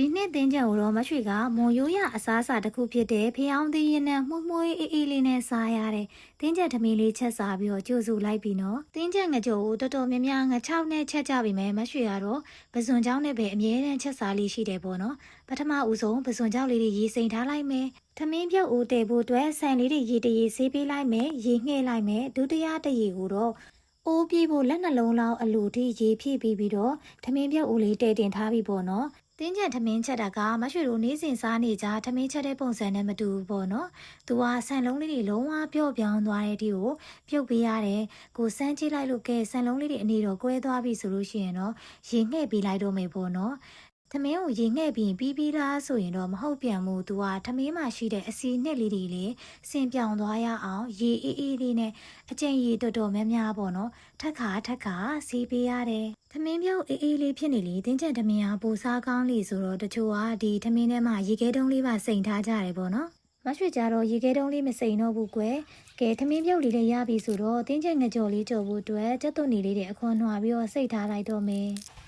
ဒီနှစ်သင်ချက်ကိုတော့မရွှေကမွန်ရိုးရအစားအစာတစ်ခုဖြစ်တဲ့ဖျောင်းသီးရင်နဲ့မှုမှုအေးအေးလေးနဲ့စားရတယ်။သင်ချက်ထမင်းလေးချက်စားပြီးတော့ကြိုစုလိုက်ပြီနော်။သင်ချက်ငကြိုကိုတော်တော်များများငချောက်နဲ့ချက်ကြပြီမယ်မရွှေကတော့ပဇွန်ချောင်းနဲ့ပဲအမြဲတမ်းချက်စားလေးရှိတယ်ပေါ့နော်။ပထမဦးဆုံးပဇွန်ချောင်းလေးတွေရေစိမ်ထားလိုက်မယ်။ထမင်းပြုတ်ဦးတည်ဖို့အတွက်ဆန်လေးတွေရေတရေဆေးပေးလိုက်မယ်။ရေငှဲ့လိုက်မယ်။ဒုတိယတရေကိုတော့အိုးပြေးဖို့လက်နှလုံးလောက်အလိုထိရေဖြည့်ပြီးပြီးတော့ထမင်းပြုတ်ဦးလေးတည်တင်ထားပြီပေါ့နော်။ တင်းကျန်ထမင်းချက်တာကမရွှေတို့နေ့စဉ်စားနေကြထမင်းချက်တဲ့ပုံစံနဲ့မတူဘူးပေါ့နော်။သူကဆန်လုံးလေးတွေလုံးဝပြော့ပြောင်းသွားတဲ့အထိကိုပြုတ်ပေးရတယ်။ကိုစမ်းကြည့်လိုက်လို့ကဲဆန်လုံးလေးတွေအနေတော့ကွဲသွားပြီဆိုလို့ရှိရင်တော့ရေငှဲ့ပေးလိုက်တော့မယ်ပေါ့နော်။ သမင်းကိုရေငှဲ့ပြီးပြီးပြီးသားဆိုရင်တော့မဟုတ်ပြန်ဘူး။ तू ကသမင်းမှာရှိတဲ့အစီနှစ်လေးတွေလေစင်ပြောင်သွားရအောင်ရေအေးအေးလေးနဲ့အကျင့်ရေတော်တော်များများပေါ့နော်။ထက်ခါထက်ခါစီးပေးရတယ်။သမင်းပြုတ်အေးအေးလေးဖြစ်နေလေတင်းကျန်သမင်းဟာပူစားကောင်းလေဆိုတော့တချို့ကဒီသမင်းထဲမှာရေခဲတုံးလေးပါစိန်ထားကြတယ်ပေါ့နော်။မရွှေကြတော့ရေခဲတုံးလေးမစိန်တော့ဘူးကွယ်။ကဲသမင်းပြုတ်လေးလည်းရပြီဆိုတော့တင်းကျန်ငကြော်လေးကြော်ဖို့အတွက်ကြက်သွန်နေလေးတွေအခွန်နှွာပြီးတော့စိတ်ထားလိုက်တော့မယ်။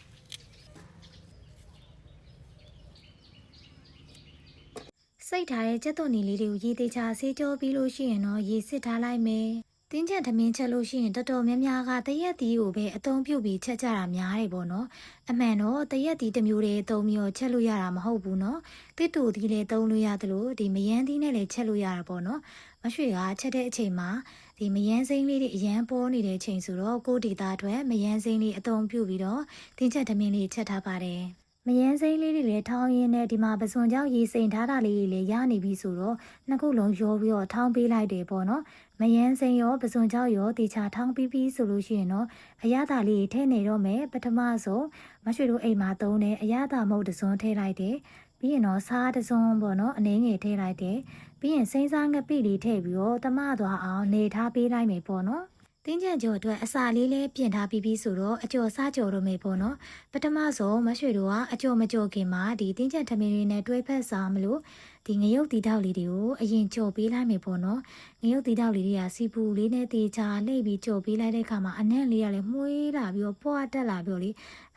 စိတ်ထားတဲ့ကြက်သွန်နီလေးတွေကိုရေသေးချာဆေးကြောပြီးလို့ရှိရင်တော့ရေစစ်ထားလိုက်မယ်။တင်းချက်သမင်းချက်လို့ရှိရင်တော်တော်များများကတရက်သီးကိုပဲအသုံးပြုပြီးချက်ကြတာများတယ်ပေါ့နော်။အမှန်တော့တရက်သီးတစ်မျိုးတည်းသုံးပြီးတော့ချက်လို့ရတာမဟုတ်ဘူးနော်။တစ်တူသီးလည်းသုံးလို့ရသလိုဒီမယန်းသီးနဲ့လည်းချက်လို့ရတာပေါ့နော်။မရွှေကချက်တဲ့အချိန်မှာဒီမယန်းစိမ့်လေးတွေအရန်ပေါ်နေတဲ့အချိန်ဆိုတော့ကိုဒီသားအတွက်မယန်းစိမ့်လေးအသုံးပြုပြီးတော့တင်းချက်သမင်းလေးချက်ထားပါတယ်။ မယန်းစိမ့်လေးတွေလည်းထောင်းရင်းနဲ့ဒီမှာပစွန်ကြောင့်ရေစိမ်ထားတာလေးတွေလည်းရနေပြီဆိုတော့နှစ်ခုလုံးရောပြီးတော့ထောင်းပေးလိုက်တယ်ပေါ့နော်မယန်းစိမ့်ရောပစွန်ကြောင့်ရောတေချာထောင်းပြီးပြီးဆိုလို့ရှိရင်တော့အရသာလေးထည့်နေတော့မယ်ပထမဆုံးမရွှေတို့အိမ်မှာသုံးတဲ့အရသာမုတ်တစ်စွန်းထည့်လိုက်တယ်ပြီးရင်တော့စားတစ်စွန်းပေါ့နော်အနေငယ်ထည့်လိုက်တယ်ပြီးရင်စိမ့်စားငပိလေးထည့်ပြီးတော့တမသွားအောင်နေထားပေးလိုက်မယ်ပေါ့နော် တင်းကြံကြော်အတွက်အစာလေးလေးပြင်ထားပြီးပြီဆိုတော့အကျော်စားကြော်တော့မယ်ပေါ့နော်ပထမဆုံးမရွှေတို့ကအကျော်မကြော်ခင်မှာဒီတင်းကြံထမင်းလေးနဲ့တွဲဖက်စားမလို့ဒီငရုတ်တီတောက်လေးတွေကိုအရင်ကြော်ပေးလိုက်မယ်ပေါ့နော်ငရုတ်တီတောက်လေးတွေကစီပူလေးနဲ့တေချာလှိပ်ပြီးကြော်ပေးလိုက်တဲ့အခါမှာအနံ့လေးကလည်းမှုေးလာပြီးတော့ပွားတက်လာပြီးတော့လေ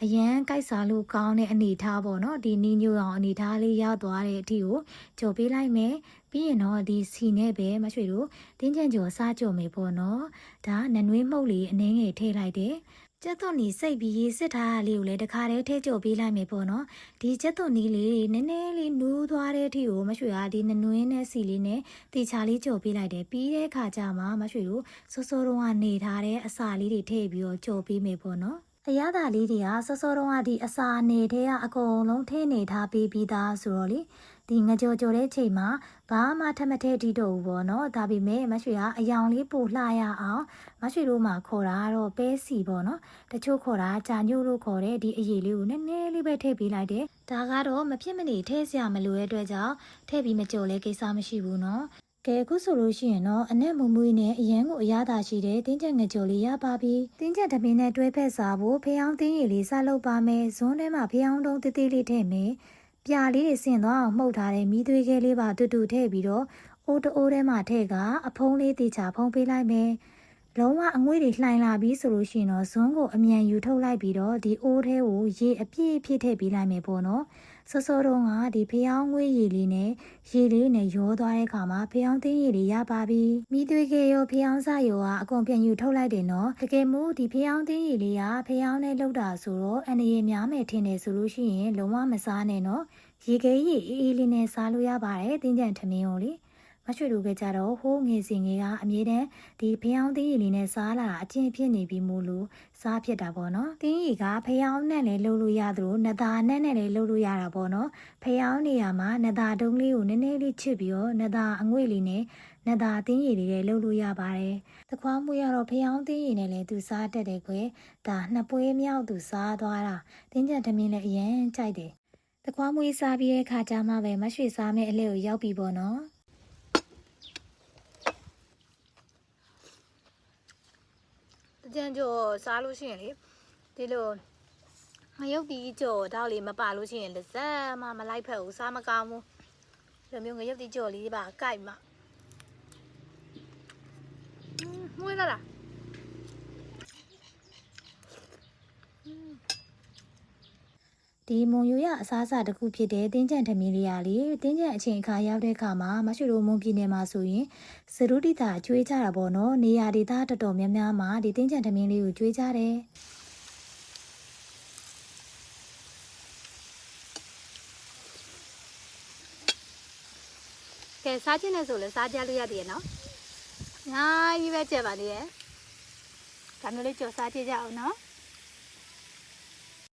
အရန်ကြိုက်စားလို့ကောင်းတဲ့အနေထားပေါ့နော်ဒီနီညိုအောင်အနေထားလေးရောက်သွားတဲ့အထိကိုကြော်ပေးလိုက်မယ်ပြီးရင်တော့ဒီစီနဲ့ပဲမရွှေတို့တင်းကြံကြော်စားကြော်မယ်ပေါ့နော်ဒါနနွေးမှုတ်လေးအနှင်းငယ်ထည့်လိုက်တယ် ကျက်သွန်နီစိတ်ပြီးရေးစစ်ထားတာလေးကိုလည်းတခါတည်းထည့်ကြုတ်ပေးလိုက်မယ်ပေါ့နော်ဒီကျက်သွန်နီလေးနည်းနည်းလေးနူးသွားတဲ့အထိကိုမရွှေကဒီနနွေးနဲ့စီလေးနဲ့တေချာလေးကြုတ်ပေးလိုက်တယ်ပြီးတဲ့အခါကျမှမရွှေတို့စောစောတုန်းကနေထားတဲ့အစာလေးတွေထည့်ပြီးတော့ကြုတ်ပေးမယ်ပေါ့နော်အရသာလေးတွေကစောစောတုန်းကဒီအစာနေတဲ့အအကုန်လုံးထည့်နေထားပြီးပြီးသားဆိုတော့လေ ဒီငကြော်ကြော်တဲ့ချိန်မှာဘာမှထပ်မထည့်တိတော့ဘူးပေါ့နော်ဒါပေမဲ့မရွှေကအယောင်လေးပို့လှရအောင်မရွှေတို့မှာခေါ်တာကတော့ပဲစီပေါ့နော်တချို့ခေါ်တာကြာညို့လို့ခေါ်တဲ့ဒီအရည်လေးကိုနည်းနည်းလေးပဲထည့်ပေးလိုက်တယ်ဒါကတော့မဖြစ်မနေထည့်စရာမလိုတဲ့အတွက်ကြောင့်ထည့်ပြီးမကြော်လဲကိစ္စမရှိဘူးနော်ကဲအခုဆိုလို့ရှိရင်တော့အနက်မမွေးနဲ့အရန်ကိုအရသာရှိတဲ့တင်းချက်ငကြော်လေးရပါပြီတင်းချက်တမင်းနဲ့တွဲဖက်စားဖို့ဖျောင်းတင်းရည်လေးစားလုပ်ပါမယ်ဇွန်းထဲမှာဖျောင်းတုံးတေးသေးလေးထည့်မယ် ပြာလေးတွေဆင်သွားအောင်မှုတ်ထားတဲ့မီးသွေးခဲလေးပါတူတူထည့်ပြီးတော့အိုးတအိုးထဲမှာထည့်ကအဖုံးလေးတေချာဖုံးပေးလိုက်မယ်လုံးဝအငွေ့တွေလှိုင်လာပြီးဆိုလို့ရှိရင်တော့ဇွန်းကိုအမြန်ယူထုတ်လိုက်ပြီးတော့ဒီအိုးထဲကိုရေအပြည့်အပြည့်ထည့်ပေးလိုက်မယ်ပေါ့နော် စောစောတုန်းကဒီဖျောင်းငွေ့ရေလေးနဲ့ရေလေးနဲ့ရောသွားတဲ့အခါမှာဖျောင်းသိန်းရေလေးရပါပြီမိသွေးကေရောဖျောင်းစရောကအကုန်ပြန်ယူထုတ်လိုက်တယ်နော်တကယ်မို့ဒီဖျောင်းသိန်းရေလေးကဖျောင်းနဲ့လှုပ်တာဆိုတော့အန္တရာယ်များမယ်ထင်တယ်ဆိုလို့ရှိရင်လုံးဝမစားနဲ့နော်ရေခဲရေအေးအေးလေးနဲ့စားလို့ရပါတယ်တင်းကြံထမင်းကိုလေ မရွှေတို့ကကြတော့ဟိုးငယ်စဉ်ငယ်ကအမြဲတမ်းဒီဖျောင်းသင်းရည်လေးနဲ့စားလာတာအကျင့်ဖြစ်နေပြီမို့လို့စားဖြစ်တာပေါ့နော်။သင်းရည်ကဖျောင်းနဲ့လည်းလှုပ်လို့ရသလိုနသားနဲ့နဲ့လည်းလှုပ်လို့ရတာပေါ့နော်။ဖျောင်းနေရမှာနသားတုံးလေးကိုနည်းနည်းလေးချစ်ပြီးတော့နသားအငွေ့လေးနဲ့နသားသင်းရည်လေးလည်းလှုပ်လို့ရပါတယ်။တခွားမွေးရတော့ဖျောင်းသင်းရည်နဲ့လည်းသူစားတတ်တယ်ကွယ်။ဒါနှစ်ပွဲမြောက်သူစားသွားတာ။တင်းကြံသမင်းလည်းအရင်ကြိုက်တယ်။တခွားမွေးစားပြီးတဲ့အခါကျမှပဲမရွှေစားမဲ့အလဲကိုရောက်ပြီပေါ့နော်။ ကြံကြော်စားလို့ရှိရင်လေဒီလိုငရုတ်တီကြော်တောက်လေးမပါလို့ရှိရင်လက်စက်မှမလိုက်ဖက်ဘူးစားမကောင်းဘူးဒီလိုမျိုးငရုတ်တီကြော်လေးပါကြိုက်မှอืมမွေးလာတာ ဒီမုံယူရအစားအစာတစ်ခုဖြစ်တဲ့တင်းကြံထမင်းလေးရလေတင်းကြံအချိန်အခါရောက်တဲ့အခါမှာမရှူတို့မုံပြည်နယ်မှာဆိုရင်စရုတိတာကျွေးကြတာပေါ့နော်နေရာဒေသတော်တော်များများမှာဒီတင်းကြံထမင်းလေးကိုကျွေးကြတယ်ကဲစားချင်းနဲ့ဆိုလဲစားကြလို့ရတည်ရနော်။ညာကြီးပဲကြက်ပါလေရဲ့။ဒါမျိုးလေးကြော်စားကြည့်ကြအောင်နော်။